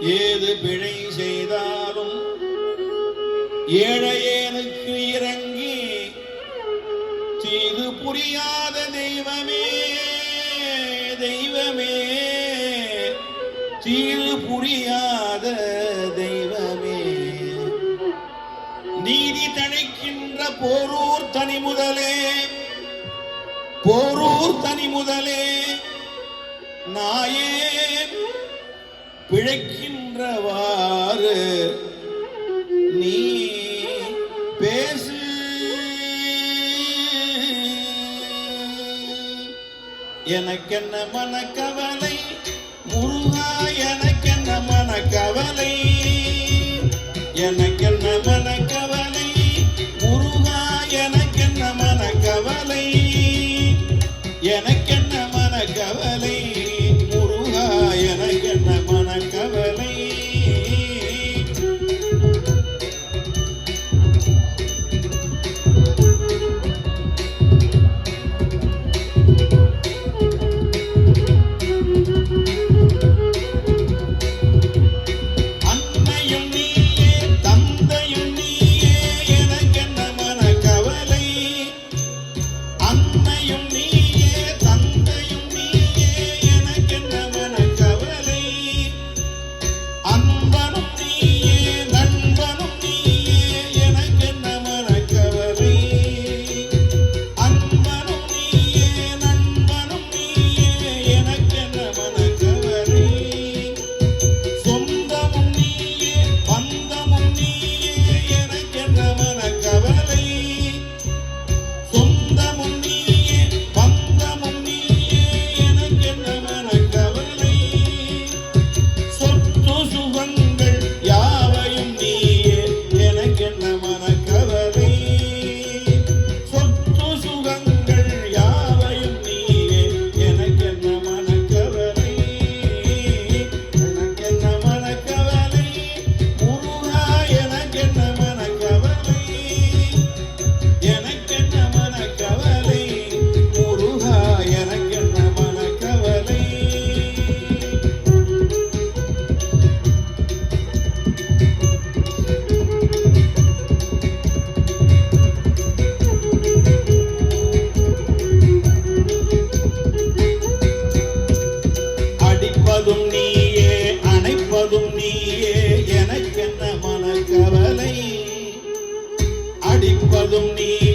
ஏது பிழை செய்தாலும் ஏழையனுக்கு இறங்கி தீது புரியாத தெய்வமே தெய்வமே தீது புரியாத தெய்வமே. நீதி தழைக்கின்ற போரூர் தனி முதலே போரூர் தனி முதலே நாயே பிழைக்கின்றவாறு நீ பேசு. எனக்கென்ன மனக்கவலை உலகம் நீ